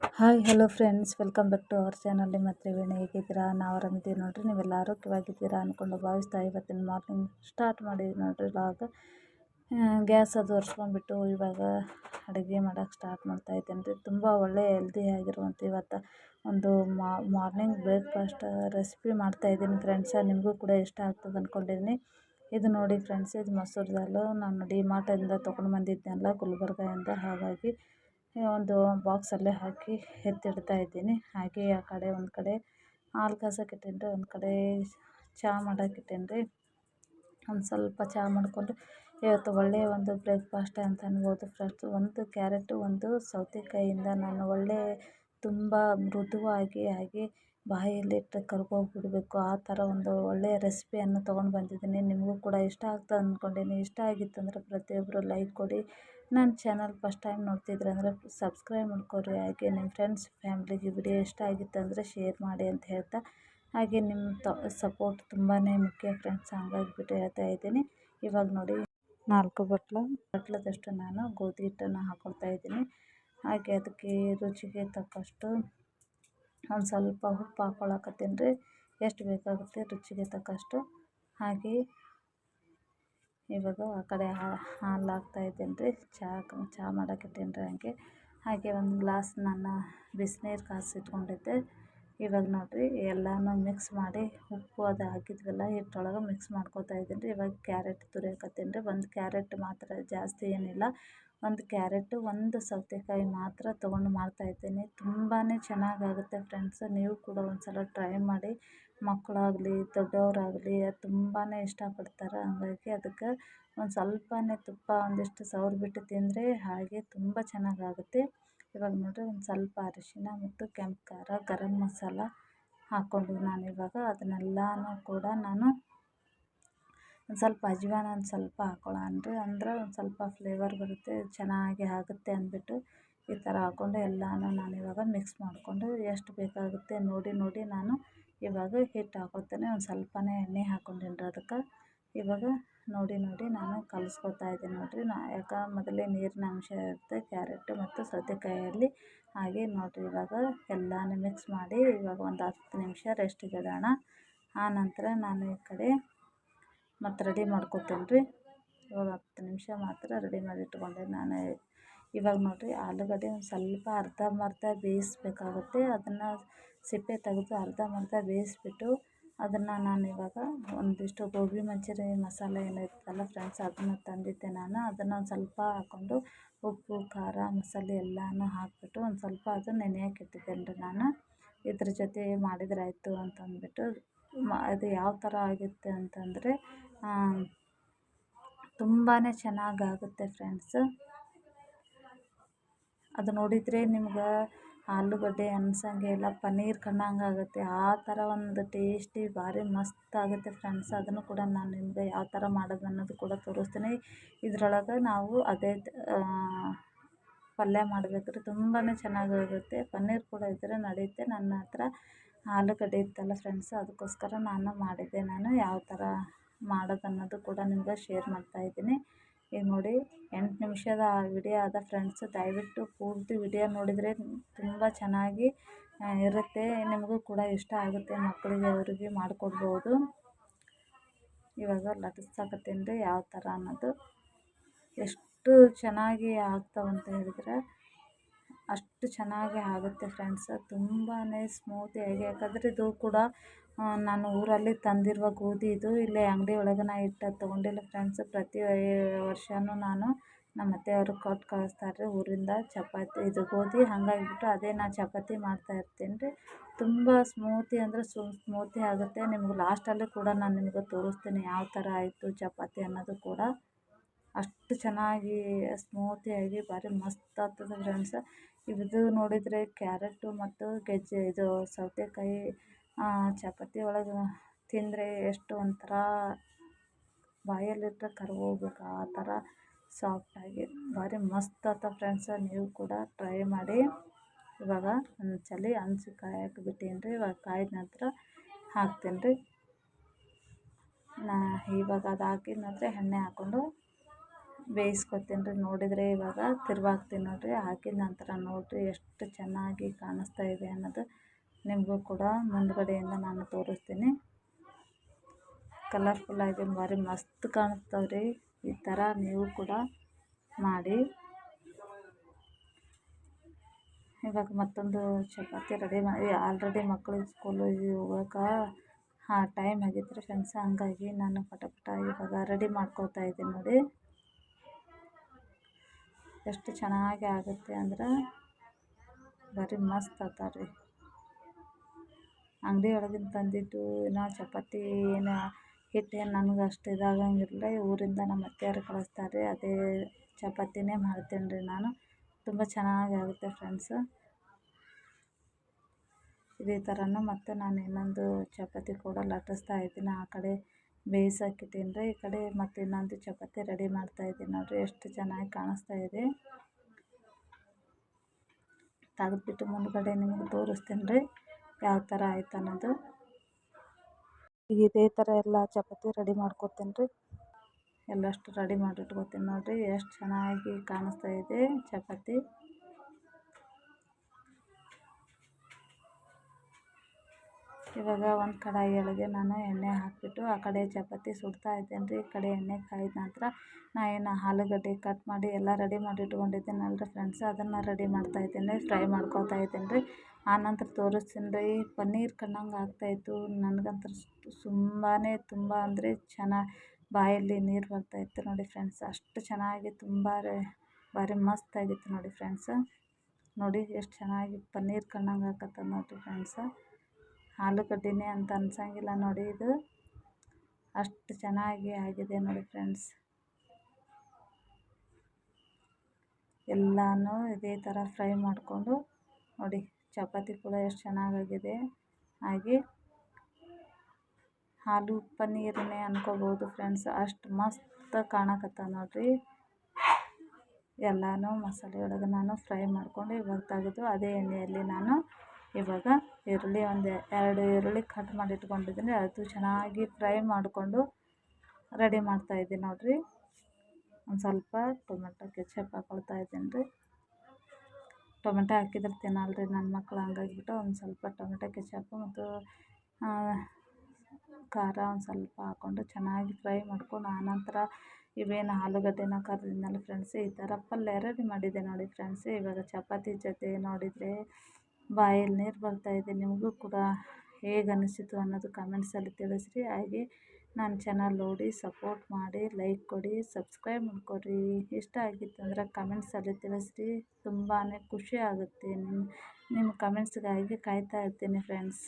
Hi hello friends welcome back to our channel ಮತ್ತೆ ವೀಣೆ ಹೇಗಿದ್ದೀರಾ? ನಾವು ಆರಾಮಿದ್ದೀವಿ ನೋಡಿರಿ. ನೀವೆಲ್ಲ ಆರೋಗ್ಯವಾಗಿದ್ದೀರಾ ಅಂದ್ಕೊಂಡು ಭಾವಿಸ್ತಾ ಇವತ್ತಿನ ಮಾರ್ನಿಂಗ್ ಸ್ಟಾರ್ಟ್ ಮಾಡಿದ್ವಿ ನೋಡಿರಿ ಇವಾಗ ಗ್ಯಾಸ್ ಅದು ಒರೆಸ್ಕೊಂಡ್ಬಿಟ್ಟು ಇವಾಗ ಅಡುಗೆ ಮಾಡೋಕ್ಕೆ ಸ್ಟಾರ್ಟ್ ಮಾಡ್ತಾ ಇದ್ದೇನೆ ರೀ. ತುಂಬ ಒಳ್ಳೆ ಹೆಲ್ದಿ ಆಗಿರುವಂಥ ಇವತ್ತು ಒಂದು ಮಾರ್ನಿಂಗ್ ಬ್ರೇಕ್ಫಾಸ್ಟ್ ರೆಸಿಪಿ ಮಾಡ್ತಾ ಇದ್ದೀನಿ ಫ್ರೆಂಡ್ಸ ನಿಮಗೂ ಕೂಡ ಇಷ್ಟ ಆಗ್ತದೆ ಅಂದ್ಕೊಂಡಿದ್ದೀನಿ ಇದು ನೋಡಿ ಫ್ರೆಂಡ್ಸ್ ಇದು ಮೊಸರು ದಾಲು ನಾನು ಡಿ ಮಾರ್ಟಿಂದ ತೊಗೊಂಡು ಬಂದಿದ್ದೆನಲ್ಲ ಗುಲ್ಬರ್ಗದಿಂದ ಹಾಗಾಗಿ ಒಂದು ಬಾಕ್ಸಲ್ಲೇ ಹಾಕಿ ಎತ್ತಿಡ್ತಾ ಇದ್ದೀನಿ. ಹಾಗೆ ಆ ಕಡೆ ಒಂದು ಕಡೆ ಹಾಲು ಕಾಸಕ್ಕೆ ಇಟ್ಟೀನಿ ರೀ ಒಂದು ಕಡೆ ಚಹಾ ಮಾಡಕ್ಕೆ ಇಟ್ಟೀನಿ ಒಂದು ಸ್ವಲ್ಪ ಚಹಾ ಮಾಡಿಕೊಂಡು ಇವತ್ತು ಒಳ್ಳೆಯ ಒಂದು ಬ್ರೇಕ್ಫಾಸ್ಟ್ ಅಂತ ಅನ್ಬೋದು ಫ್ರೆಂಡ್ಸ್ ಒಂದು ಕ್ಯಾರೆಟು, ಒಂದು ಸೌತೆಕಾಯಿಯಿಂದ ನಾನು ಒಳ್ಳೆಯ ತುಂಬ ಮೃದುವಾಗಿ ಹಾಗೆ ಬಾಯಲ್ಲಿಟ್ಟು ಕರ್ಗೋಗಿಬಿಡ್ಬೇಕು ಆ ಥರ ಒಂದು ಒಳ್ಳೆಯ ರೆಸಿಪಿಯನ್ನು ತೊಗೊಂಡು ಬಂದಿದ್ದೀನಿ. ನಿಮಗೂ ಕೂಡ ಇಷ್ಟ ಆಗ್ತದೆ ಅಂದ್ಕೊಂಡೀನಿ ಇಷ್ಟ ಆಗಿತ್ತು ಅಂದರೆ ಪ್ರತಿಯೊಬ್ಬರು ಲೈಕ್ ಕೊಡಿ. ನನ್ನ ಚಾನಲ್ ಫಸ್ಟ್ ಟೈಮ್ ನೋಡ್ತಿದ್ರೆ ಅಂದರೆ ಸಬ್ಸ್ಕ್ರೈಬ್ ಮಾಡ್ಕೊರಿ ಹಾಗೆ ನಿಮ್ಮ ಫ್ರೆಂಡ್ಸ್, ಫ್ಯಾಮ್ಲಿಗೆ ವಿಡಿಯೋ ಇಷ್ಟ ಆಗಿತ್ತು ಅಂದರೆ ಶೇರ್ ಮಾಡಿ ಅಂತ ಹೇಳ್ತಾ. ಹಾಗೆ ನಿಮ್ಮ ತ, ಸಪೋರ್ಟ್ ತುಂಬಾ ಮುಖ್ಯ ಫ್ರೆಂಡ್ಸ್. ಹಂಗಾಗಿಬಿಟ್ಟು ಹೇಳ್ತಾ ಇದ್ದೀನಿ. ಇವಾಗ ನೋಡಿ, ನಾಲ್ಕು ಬಟ್ಲು. ಬಟ್ಲದಷ್ಟು ನಾನು ಗೋಧಿ ಹಿಟ್ಟನ್ನು ಹಾಕ್ಕೊಳ್ತಾ ಇದ್ದೀನಿ. ಹಾಗೆ ಅದಕ್ಕೆ ರುಚಿಗೆ ತಕ್ಕಷ್ಟು ಒಂದು ಸ್ವಲ್ಪ ಉಪ್ಪು ಹಾಕ್ಕೊಳಕತ್ತೀನಿ ರೀ. ಎಷ್ಟು ಬೇಕಾಗುತ್ತೆ ರುಚಿಗೆ ತಕ್ಕಷ್ಟು. ಹಾಗೆ ಇವಾಗ ಆ ಕಡೆ ಹಾಲು ಹಾಕ್ತಾಯಿದ್ದೀನಿ ರೀ. ಚಹಾ ಚಹಾ ಮಾಡೋಕೆ ಇಟ್ಟೀನಿ ರೀ ಹಾಗೆ. ಹಾಗೆ ಒಂದು ಗ್ಲಾಸ್ ನಾನು ಬಿಸ್ನೀರು ಕಾಸಿಟ್ಕೊಂಡಿದ್ದೆ. ಇವಾಗ ನೋಡಿರಿ ಎಲ್ಲನೂ ಮಿಕ್ಸ್ ಮಾಡಿ ಉಪ್ಪು ಅದು ಹಾಕಿದ್ವಲ್ಲ ಹಿಟ್ಟೊಳಗೆ ಮಿಕ್ಸ್ ಮಾಡ್ಕೊತಾ ಇದ್ದೀನಿ ರೀ. ಇವಾಗ ಕ್ಯಾರೆಟ್ ತುರಿಯಕತ್ತೀನಿ ರೀ. ಒಂದು ಕ್ಯಾರೆಟ್ ಮಾತ್ರ ಜಾಸ್ತಿ ಏನಿಲ್ಲ. ಒಂದು ಕ್ಯಾರೆಟು, ಒಂದು ಸೌತೆಕಾಯಿ ಮಾತ್ರ ತೊಗೊಂಡು ಮಾಡ್ತಾಯಿದ್ದೀನಿ ತುಂಬಾ ಚೆನ್ನಾಗಾಗುತ್ತೆ ಫ್ರೆಂಡ್ಸ್. ನೀವು ಕೂಡ ಒಂದು ಸಲ ಟ್ರೈ ಮಾಡಿ. ಮಕ್ಕಳಾಗಲಿ, ದೊಡ್ಡವರಾಗಲಿ ತುಂಬಾ ಇಷ್ಟಪಡ್ತಾರೆ. ಹಾಗಾಗಿ ಅದಕ್ಕೆ ಒಂದು ಸ್ವಲ್ಪನೇ ತುಪ್ಪ, ಒಂದಿಷ್ಟು ಸವರ್ಬಿಟ್ಟು ತಿಂದರೆ ಹಾಗೆ ತುಂಬ ಚೆನ್ನಾಗಾಗುತ್ತೆ. ಇವಾಗ ನೋಡಿರಿ, ಒಂದು ಸ್ವಲ್ಪ ಅರಿಶಿನ ಮತ್ತು ಕೆಂಪು ಖಾರ, ಗರಂ ಮಸಾಲ ಹಾಕ್ಕೊಂಡು ನಾನಿವಾಗ ಅದನ್ನೆಲ್ಲನೂ ಕೂಡ ನಾನು ಒಂದು ಸ್ವಲ್ಪ ಅಜ್ವಾನ ಒಂದು ಸ್ವಲ್ಪ ಹಾಕ್ಕೊಳ್ಳೋಣ ಅಂದ್ರೆ ಒಂದು ಸ್ವಲ್ಪ ಫ್ಲೇವರ್ ಬರುತ್ತೆ, ಚೆನ್ನಾಗಿ ಆಗುತ್ತೆ ಅಂದ್ಬಿಟ್ಟು ಈ ಥರ ಹಾಕ್ಕೊಂಡು ಎಲ್ಲನೂ ನಾನು ಇವಾಗ ಮಿಕ್ಸ್ ಮಾಡಿಕೊಂಡು ಎಷ್ಟು ಬೇಕಾಗುತ್ತೆ ನೋಡಿ ನೋಡಿ ನಾನು ಇವಾಗ ಹಿಟ್ಟು ಹಾಕ್ಕೊಳ್ತೇನೆ ಒಂದು ಸ್ವಲ್ಪನೇ ಎಣ್ಣೆ ಹಾಕ್ಕೊಂಡೀನಿ ರೀ ಅದಕ್ಕೆ. ಇವಾಗ ನೋಡಿ ನೋಡಿ ನಾನು ಕಲಿಸ್ಕೊತಾ ಇದ್ದೀನಿ ನೋಡಿರಿ. ನಾ ಯಾಕೆ ಮೊದಲೇ ನೀರಿನ ಅಂಶ ಇರುತ್ತೆ, ಕ್ಯಾರೆಟು ಮತ್ತು ಸೌತೆಕಾಯಲ್ಲಿ. ಹಾಗೆ ನೋಡಿರಿ ಇವಾಗ ಎಲ್ಲನೂ ಮಿಕ್ಸ್ ಮಾಡಿ ಇವಾಗ ಒಂದು ಹತ್ತು ನಿಮಿಷ ರೆಸ್ಟಿಗೆ ಇಡೋಣ. ಆನಂತರ ನಾನು ಈ ಕಡೆ ಮತ್ತು ರೆಡಿ ಮಾಡ್ಕೊತೀನಿ ರೀ. ಇವಾಗ ಹತ್ತು ನಿಮಿಷ ಮಾತ್ರ ರೆಡಿ ಮಾಡಿ ಇಟ್ಕೊಂಡೆ ನಾನು. ಇವಾಗ ನೋಡಿರಿ ಆಲೂಗಡ್ಡೆ ಒಂದು ಸ್ವಲ್ಪ ಅರ್ಧಂಬರ್ಧ ಬೇಯಿಸ್ಬೇಕಾಗುತ್ತೆ. ಅದನ್ನು ಸಿಪ್ಪೆ ತೆಗೆದು ಅರ್ಧಂಬರ್ಧ ಬೇಯಿಸ್ಬಿಟ್ಟು ಅದನ್ನು ನಾನು ಇವಾಗ ಒಂದಿಷ್ಟು ಗೋಬಿ ಮಂಚೂರಿ ಮಸಾಲೆ ಏನಿರುತ್ತಲ್ಲ ಫ್ರೆಂಡ್ಸ್ ಅದನ್ನು ತಂದಿದ್ದೆ ನಾನು. ಅದನ್ನು ಒಂದು ಸ್ವಲ್ಪ ಹಾಕ್ಕೊಂಡು ಉಪ್ಪು, ಖಾರ, ಮಸಾಲೆ ಎಲ್ಲನೂ ಹಾಕಿಬಿಟ್ಟು ಒಂದು ಸ್ವಲ್ಪ ಅದು ನೆನೆಯೋಕೆ ಇಟ್ಟಿದ್ದೇನೆ ರೀ ನಾನು. ಇದ್ರ ಜೊತೆ ಮಾಡಿದ್ರೆ ಆಯಿತು ಅಂತ ಅಂದ್ಬಿಟ್ಟು ಅದು ಯಾವ ಥರ ಆಗುತ್ತೆ ಅಂತಂದರೆ ತುಂಬಾ ಚೆನ್ನಾಗಾಗುತ್ತೆ ಫ್ರೆಂಡ್ಸ್ ಅದು ನೋಡಿದರೆ ನಿಮ್ಗೆ ಆಲೂಗಡ್ಡೆ, ಅನ್ಸಂಗೆ ಇಲ್ಲ ಪನ್ನೀರ್ ಕಂಡಂಗೆ ಆಗುತ್ತೆ. ಆ ಥರ ಒಂದು ಟೇಸ್ಟಿ ಭಾರಿ ಮಸ್ತ್ ಆಗುತ್ತೆ ಫ್ರೆಂಡ್ಸ್ ಅದನ್ನು ಕೂಡ ನಾನು ನಿಮಗೆ ಯಾವ ಥರ ಮಾಡೋದು ಅನ್ನೋದು ಕೂಡ ತೋರಿಸ್ತೀನಿ. ಇದ್ರೊಳಗೆ ನಾವು ಅದೇ ಪಲ್ಯ ಮಾಡಬೇಕಾದ್ರೆ ತುಂಬಾ ಚೆನ್ನಾಗಾಗುತ್ತೆ ಪನ್ನೀರ್ ಕೂಡ ಇದ್ದರೆ ನಡೆಯುತ್ತೆ. ನನ್ನ ಹತ್ರ ಆಲೂಗಡ್ಡೆ ಇತ್ತಲ್ಲ ಫ್ರೆಂಡ್ಸ್ ಅದಕ್ಕೋಸ್ಕರ ನಾನು ಮಾಡಿದ್ದೆ. ನಾನು ಯಾವ ಥರ ಮಾಡೋದು ಅನ್ನೋದು ಕೂಡ ನಿಮಗೆ ಶೇರ್ ಮಾಡ್ತಾಯಿದ್ದೀನಿ ಈಗ ನೋಡಿ, ಎಂಟು ನಿಮಿಷದ ವಿಡಿಯೋ ಆದ ಫ್ರೆಂಡ್ಸ್ ದಯವಿಟ್ಟು ಪೂರ್ತಿ ವಿಡಿಯೋ ನೋಡಿದರೆ ತುಂಬ ಚೆನ್ನಾಗಿ ಇರುತ್ತೆ. ನಿಮಗೂ ಕೂಡ ಇಷ್ಟ ಆಗುತ್ತೆ ಮಕ್ಕಳಿಗೆ, ಅವರಿಗೆ ಮಾಡಿಕೊಡ್ಬೋದು. ಇವಾಗ ಲಟ್ಟಿಸ್ಕತ್ತೀನಿ ರೀ ಯಾವ ಥರ ಅನ್ನೋದು. ಎಷ್ಟು ಚೆನ್ನಾಗಿ ಆಗ್ತಾವಂತ ಹೇಳಿದ್ರೆ ಅಷ್ಟು ಚೆನ್ನಾಗಿ ಆಗುತ್ತೆ ಫ್ರೆಂಡ್ಸ್ ತುಂಬಾ ಸ್ಮೂತಿಯಾಗಿ ಯಾಕಂದರೆ ಇದು ಕೂಡ ನಾನು ಊರಲ್ಲಿ ತಂದಿರುವ ಗೋಧಿ ಇದು. ಇಲ್ಲೇ ಅಂಗಡಿ ಒಳಗೆ ನಾ ಇಟ್ಟು ತೊಗೊಂಡಿಲ್ಲ ಫ್ರೆಂಡ್ಸ್ ಪ್ರತಿ ವರ್ಷವೂ ನಾನು ನಮ್ಮ ಅತ್ತೆಯವರು ಕೊಟ್ಟು ಕಳಿಸ್ತಾರೆ ಊರಿಂದ ಚಪಾತಿ, ಇದು ಗೋಧಿ ಹಾಗಾಗಿಬಿಟ್ಟು ಅದೇ ನಾ ಚಪಾತಿ ಮಾಡ್ತಾಯಿರ್ತೀನಿ ರೀ. ತುಂಬ ಸ್ಮೂತಿ ಅಂದರೆ ಸ್ಮೂತಿ ಆಗುತ್ತೆ. ನಿಮ್ಗೆ ಲಾಸ್ಟಲ್ಲಿ ಕೂಡ ನಾನು ನಿಮಗೆ ತೋರಿಸ್ತೀನಿ ಯಾವ ಥರ ಆಯಿತು ಚಪಾತಿ ಅನ್ನೋದು ಕೂಡ. ಅಷ್ಟು ಚೆನ್ನಾಗಿ, ಸ್ಮೂತಿಯಾಗಿ, ಭಾರಿ ಮಸ್ತ್ ಆಗ್ತದೆ ಫ್ರೆಂಡ್ಸ್ ಇದು ನೋಡಿದರೆ ಕ್ಯಾರೆಟು ಮತ್ತು ಗೆಜ್ಜೆ, ಇದು ಸೌತೆಕಾಯಿ ಚಪಾತಿ ಒಳಗೆ ತಿಂದರೆ ಎಷ್ಟು ಒಂಥರ ಬಾಯಲ್ಲಿಟ್ಟರೆ ಕರ್ಗೋಗ್ಬೇಕು. ಆ ಥರ ಸಾಫ್ಟಾಗಿ ಭಾರಿ ಮಸ್ತ್ ಆತ ಫ್ರೆಂಡ್ಸ್ ನೀವು ಕೂಡ ಟ್ರೈ ಮಾಡಿ. ಇವಾಗ ಒಂದು ಚಲಿ ಹಂಚಿ ಕಾಯಕ್ಕೆ ಬಿಟ್ಟೀನಿ ರೀ ಇವಾಗ ಕಾಯ್ದ ನಂತರ ಹಾಕ್ತೀನಿ ರೀ ನಾ ಇವಾಗ ಅದು ಹಾಕಿದ ನಂತರ ಎಣ್ಣೆ ಹಾಕ್ಕೊಂಡು ಬೇಯಿಸ್ಕೊತೀನಿ ರೀ. ನೋಡಿದರೆ ಇವಾಗ ತಿರ್ವಾಗ್ತೀನಿ ನೋಡಿರಿ. ಹಾಕಿದ ನಂತರ ನೋಡಿರಿ ಎಷ್ಟು ಚೆನ್ನಾಗಿ ಕಾಣಿಸ್ತಾ ಇದೆ ಅನ್ನೋದು ನಿಮಗೂ ಕೂಡ ಮುಂದುಗಡೆಯಿಂದ ನಾನು ತೋರಿಸ್ತೀನಿ. ಕಲರ್ಫುಲ್ಲಾಗಿ ಭಾರಿ ಮಸ್ತ್ ಕಾಣಿಸ್ತಾವೆ ರೀ. ಈ ಥರ ನೀವು ಕೂಡ ಮಾಡಿ. ಇವಾಗ ಮತ್ತೊಂದು ಚಪಾತಿ ರೆಡಿ ಮಾಡಿ ಆಲ್ರೆಡಿ ಮಕ್ಕಳು ಸ್ಕೂಲಿಗೆ ಹೋಗೋಕೆ ಹಾಂ ಟೈಮ್ ಆಗಿತ್ತು ರೀ. ಫ್ರೆಂಡ್ಸ್ ಹಂಗಾಗಿ ನಾನು ಪಟ ಪಟ ಇವಾಗ ರೆಡಿ ಮಾಡ್ಕೊಳ್ತಾ ಇದ್ದೀನಿ ನೋಡಿ. ಎಷ್ಟು ಚೆನ್ನಾಗಿ ಆಗುತ್ತೆ ಅಂದ್ರೆ ಬರೀ ಮಸ್ತ್ ಅದ ರೀ ಅಂಗಡಿ ಒಳಗಿಂದ ತಂದಿದ್ದು ನಾ ಚಪಾತಿ, ಏನು ಹಿಟ್ಟು ಏನು ನನಗೆ ಅಷ್ಟು ಇದಾಗಂಗಿಲ್ಲ ಊರಿಂದ ನಮ್ಮ ಅತ್ತೆಯವ್ರು ಕಳಿಸ್ತಾರೆ ಅದೇ ಚಪಾತಿನೇ ಮಾಡ್ತೀನಿ ರೀ ನಾನು. ತುಂಬ ಚೆನ್ನಾಗಿ ಆಗುತ್ತೆ ಫ್ರೆಂಡ್ಸ್ ಇದೇ ಥರನೂ ಮತ್ತು ನಾನು ಇನ್ನೊಂದು ಚಪಾತಿ ಕೂಡ ಲಟ್ಟಿಸ್ತಾ ಇದ್ದೀನಿ. ಆ ಕಡೆ ಬೇಯಿಸೋಕ್ಕಿಟ್ಟೀನಿ ರೀ ಈ ಕಡೆ ಮತ್ತು ಇನ್ನೊಂದು ಚಪಾತಿ ರೆಡಿ ಮಾಡ್ತಾಯಿದ್ದೀನಿ ನೋಡಿರಿ, ಎಷ್ಟು ಚೆನ್ನಾಗಿ ಕಾಣಿಸ್ತಾ ಇದೆ. ತೆಗೆದ್ಬಿಟ್ಟು ಮುಂದುಗಡೆ ನಿಮಗೆ ತೋರಿಸ್ತೀನಿ ರೀ, ಯಾವ ಥರ ಆಯ್ತು ಅನ್ನೋದು. ಇದೇ ಥರ ಎಲ್ಲ ಚಪಾತಿ ರೆಡಿ ಮಾಡ್ಕೊತೀನಿ ರೀ. ಎಲ್ಲಷ್ಟು ರೆಡಿ ಮಾಡಿ ಇಟ್ಕೊತೀನಿ ನೋಡಿರಿ, ಎಷ್ಟು ಚೆನ್ನಾಗಿ ಕಾಣಿಸ್ತಾ ಇದೆ ಚಪಾತಿ. ಇವಾಗ ಒಂದು ಕಡಾಯಿ ಒಳಗೆ ನಾನು ಎಣ್ಣೆ ಹಾಕಿಬಿಟ್ಟು ಆ ಕಡೆ ಚಪಾತಿ ಸುಡ್ತಾ ಇದ್ದೇನೆ ರೀ ಈ ಕಡೆ ಎಣ್ಣೆ ಕಾಯಿದ ನಂತರ ನಾ ಏನು ಆಲೂಗಡ್ಡೆ ಕಟ್ ಮಾಡಿ ಎಲ್ಲ ರೆಡಿ ಮಾಡಿ ಇಟ್ಕೊಂಡಿದ್ದೀನಲ್ಲ ರೀ ಫ್ರೆಂಡ್ಸ್ ಅದನ್ನು ರೆಡಿ ಮಾಡ್ತಾ ಇದ್ದೇನೆ ಫ್ರೈ ಮಾಡ್ಕೊತಾ ಇದ್ದೇನೆ ರೀ ಆನಂತರ ತೋರಿಸ್ತೀನಿ ರೀ ಪನ್ನೀರ್ ಕಣ್ಣಂಗೆ ಆಗ್ತಾಯಿತ್ತು ನನಗಂತೂ ತುಂಬಾ ತುಂಬ ಅಂದರೆ ಚೆನ್ನಾಗಿ ಬಾಯಲ್ಲಿ ನೀರು ಬರ್ತಾಯಿತ್ತು ನೋಡಿ ಫ್ರೆಂಡ್ಸ್ ಅಷ್ಟು ಚೆನ್ನಾಗಿ ತುಂಬ ಭಾರಿ ಮಸ್ತಾಗಿತ್ತು ನೋಡಿ ಫ್ರೆಂಡ್ಸ್ ನೋಡಿ ಎಷ್ಟು ಚೆನ್ನಾಗಿ ಪನ್ನೀರ್ ಕಣ್ಣಂಗೆ ಆಕತ್ತದ ನೋಡಿರಿ ಫ್ರೆಂಡ್ಸ ಆಲೂಗಡ್ಡೆನೇ ಅಂತ ಅನ್ಸಂಗಿಲ್ಲ ನೋಡಿ ಇದು. ಅಷ್ಟು ಚೆನ್ನಾಗಿ ಆಗಿದೆ ನೋಡಿ ಫ್ರೆಂಡ್ಸ್. ಎಲ್ಲನೂ ಇದೇ ಥರ ಫ್ರೈ ಮಾಡಿಕೊಂಡು ನೋಡಿ ಚಪಾತಿ ಕೂಡ ಎಷ್ಟು ಚೆನ್ನಾಗಾಗಿದೆ. ಹಾಗೆ ಹಾಲು ಪನ್ನೀರನ್ನೇ ಅನ್ಕೋಬೋದು ಫ್ರೆಂಡ್ಸ್. ಅಷ್ಟು ಮಸ್ತ್ ಕಾಣಕತ್ತ ನೋಡಿರಿ. ಎಲ್ಲನೂ ಮಸಾಲೆ ಒಳಗೆ ನಾನು ಫ್ರೈ ಮಾಡಿಕೊಂಡು ಇವಾಗ ತೆಗೆದು ಅದೇ ಎಣ್ಣೆಯಲ್ಲಿ ನಾನು ಇವಾಗ ಈರುಳ್ಳಿ ಒಂದು ಎರಡು ಈರುಳ್ಳಿ ಕಟ್ ಮಾಡಿ ಇಟ್ಕೊಂಡಿದ್ದೀನಿ. ಅದು ಚೆನ್ನಾಗಿ ಫ್ರೈ ಮಾಡಿಕೊಂಡು ರೆಡಿ ಮಾಡ್ತಾಯಿದ್ದೀನಿ ನೋಡಿರಿ. ಒಂದು ಸ್ವಲ್ಪ ಟೊಮೆಟೊ ಕೆಚಪ್ ಹಾಕ್ಕೊಳ್ತಾ ಇದ್ದೀನಿ ರೀ. ಟೊಮೆಟೊ ಹಾಕಿದ್ರೆ ತಿನ್ನಲ್ಲ ರೀ ನನ್ನ ಮಕ್ಳು ಹಂಗಾಗಿಬಿಟ್ಟು ಒಂದು ಸ್ವಲ್ಪ ಟೊಮೆಟೊ ಕೆಚಪ್ಪು ಮತ್ತು ಖಾರ ಒಂದು ಸ್ವಲ್ಪ ಹಾಕ್ಕೊಂಡು ಚೆನ್ನಾಗಿ ಫ್ರೈ ಮಾಡ್ಕೊಂಡು ಆನಂತರ ಇವೇನು ಆಲೂಗಡ್ಡೆನ ಕರ್ದಿದ್ನಲ್ಲ ಫ್ರೆಂಡ್ಸ್ ಈ ಥರ ಪಲ್ಯ ರೆಡಿ ಮಾಡಿದ್ದೆ ನೋಡಿ ಫ್ರೆಂಡ್ಸ್ ಇವಾಗ ಚಪಾತಿ ಜೊತೆ ನೋಡಿದರೆ ಬಾಯಲ್ಲಿ ನೀರು ಬರ್ತಾಯಿದೆ ನಿಮಗೂ ಕೂಡ ಹೇಗೆ ಅನಿಸಿತು ಅನ್ನೋದು ಕಮೆಂಟ್ಸಲ್ಲಿ ತಿಳಿಸ್ರಿ. ಹಾಗೆ ನನ್ನ ಚಾನಲ್ ನೋಡಿ, ಸಪೋರ್ಟ್ ಮಾಡಿ, ಲೈಕ್ ಕೊಡಿ, ಸಬ್ಸ್ಕ್ರೈಬ್ ಮಾಡ್ಕೊರಿ ಇಷ್ಟ ಆಗಿತ್ತು ಅಂದರೆ ಕಮೆಂಟ್ಸಲ್ಲಿ ತಿಳಿಸ್ರಿ. ತುಂಬಾ ಖುಷಿ ಆಗುತ್ತೆ. ನಿಮ್ಮ ನಿಮ್ಮ ಕಮೆಂಟ್ಸ್ಗಾಗಿ ಕಾಯ್ತಾ ಇರ್ತೀನಿ ಫ್ರೆಂಡ್ಸ್.